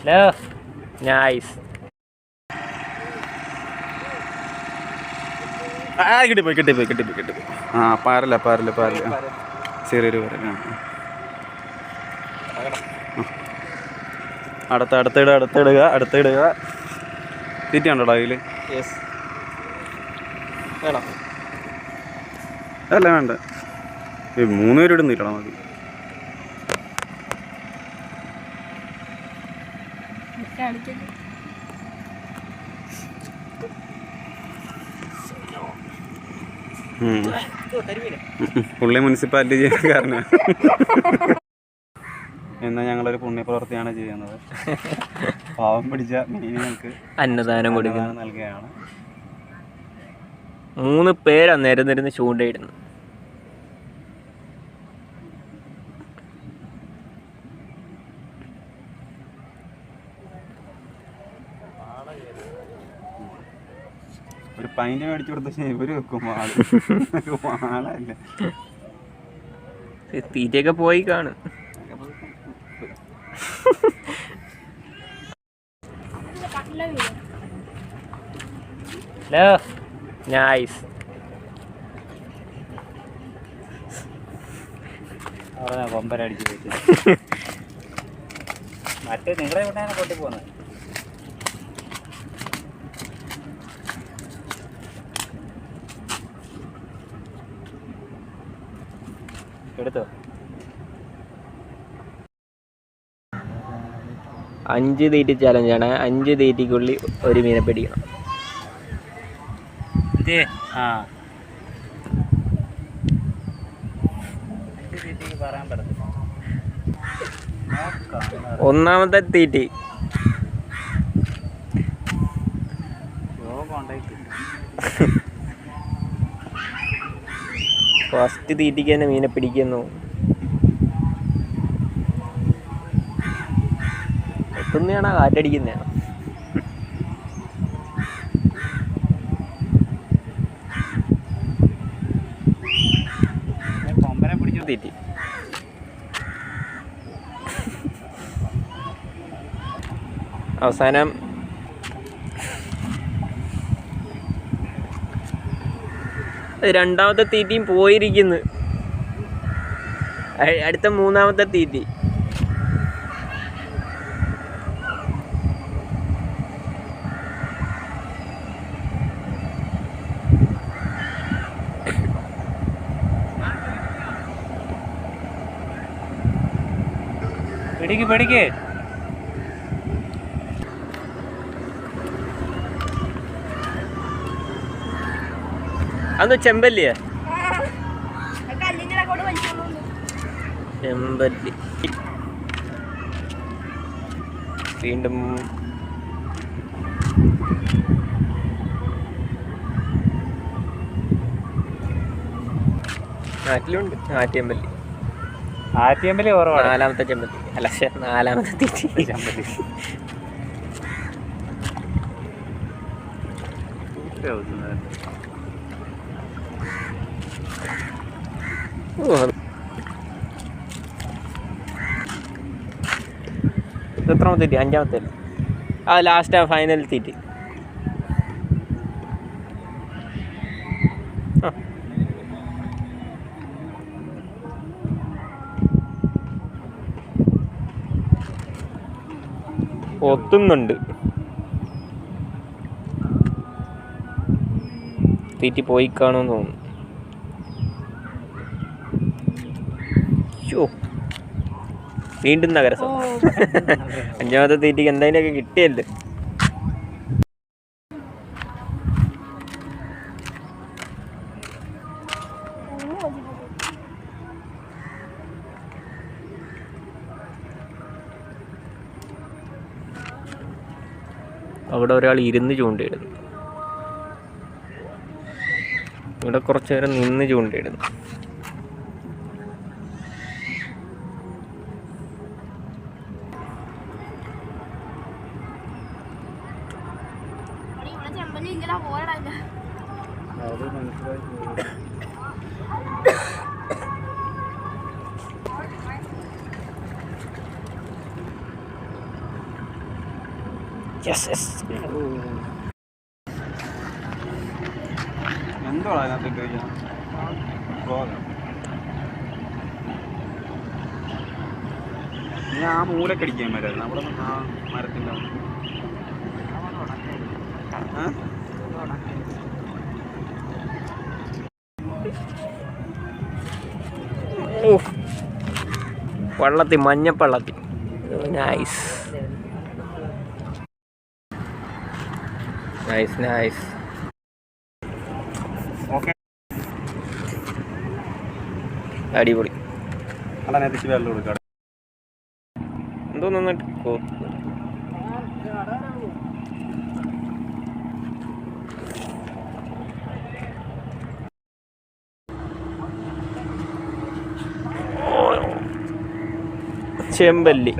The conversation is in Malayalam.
ഹലോ നൈസ് ആ കെട്ടി പോയി കെട്ടി പോയി ആ പാരല്ല പാരല്ല പാരല്ല. ചെറിയൊരു പാരല്ല അടുത്ത അടുത്തിടുക അടുത്തിടുക അടുത്തിടുക തീറ്റയുണ്ടോടാ അതിൽ യെസ് വേണം. അല്ല വേണ്ട. ഈ മൂന്ന് പേരോട് നീട്ടണം മതി. പുള്ളി മുനിസിപ്പാലിറ്റി ജീവനക്കാരനാണ് എന്നാൽ ഞങ്ങളൊരു പുണ്യപ്രവൃത്തിയാണ് ചെയ്യുന്നത്. പാവം പിടിച്ച മീനുകൾക്ക് അന്നദാനം കൊടുക്കുന്നു. അന്നദാനം നൽകുകയാണ്. മൂന്ന് പേരാ നിരുന്ന് ചൂണ്ടയിടുന്നു. ഒരു പൈന്റ് മേടിച്ചു കൊടുത്ത ഇവർ വെക്കും. വാളല്ല. തീറ്റയൊക്കെ പോയി കാണും. ഹലോ നൈസ് അവിടെ കൊമ്പരടിച്ച് പോയിട്ട് മറ്റേ നിങ്ങളെ ഇവിടെയാണ് കൊട്ടി എടുത്തോ. അഞ്ച് തീറ്റി ചാലഞ്ചാണ് അഞ്ച് തീറ്റിക്കുള്ളിൽ ഒരു മീനെ പിടിക്കണം. ആ. ഒന്നാമത്തെ തീറ്റി. ഫസ്റ്റ് തീറ്റിക്ക് തന്നെ മീനെ പിടിക്കുന്നു. എത്തുന്നതാണോ കാറ്റടിക്കുന്നതാണോ പിടിച്ചു തീറ്റി. അവസാനം രണ്ടാമത്തെ തീറ്റിയും പോയിരിക്കുന്നു. അടുത്ത മൂന്നാമത്തെ തീറ്റി. പിടിക്ക് പിടിക്ക്. അന്ന് ചെമ്പല്ലിയേ? ചെമ്പല്ലി. വീണ്ടും നാട്ടിലുണ്ട്. ആറ്റിയമ്പല്ലി. ആറ്റിയമ്പലി കുറവാണ്. നാലാമത്തെ ചെമ്പല്ലി. അല്ല നാലാമത്തെ തീറ്റി. ചെമ്പല്ലി. ഇത് എത്രാമത്തെ തീറ്റി അഞ്ചാമത്തെ ആ ലാസ്റ്റ് ഫൈനൽ തീറ്റി ഒത്തുന്നുണ്ട്. തീറ്റി പോയി കാണുമെന്ന് തോന്നുന്നു. വീണ്ടും നഗരസഭ. അഞ്ചാമത്തെ തീറ്റിക്ക് എന്തെങ്കിലുമൊക്കെ കിട്ടിയല്ലേ? അവിടെ ഒരാൾ ഇരുന്ന് ചൂണ്ടയിടുന്നു. ഇവിടെ കുറച്ചു നേരം നിന്ന് ചൂണ്ടയിടുന്നു. நீங்களா ஓடலாங்க അതിനകത്ത് ഞാൻ ആ മൂലക്കടിക്കാൻ മരം നമ്മുടെ ആ മരത്തിന്റെ ആ? ഓ വള്ളത്തിൽ മഞ്ഞപ്പള്ളത്തിൽ നൈസ് നൈസ് നൈസ് അടിപൊളി എന്തോ നന്നായിട്ട് ചെമ്പല്ലി.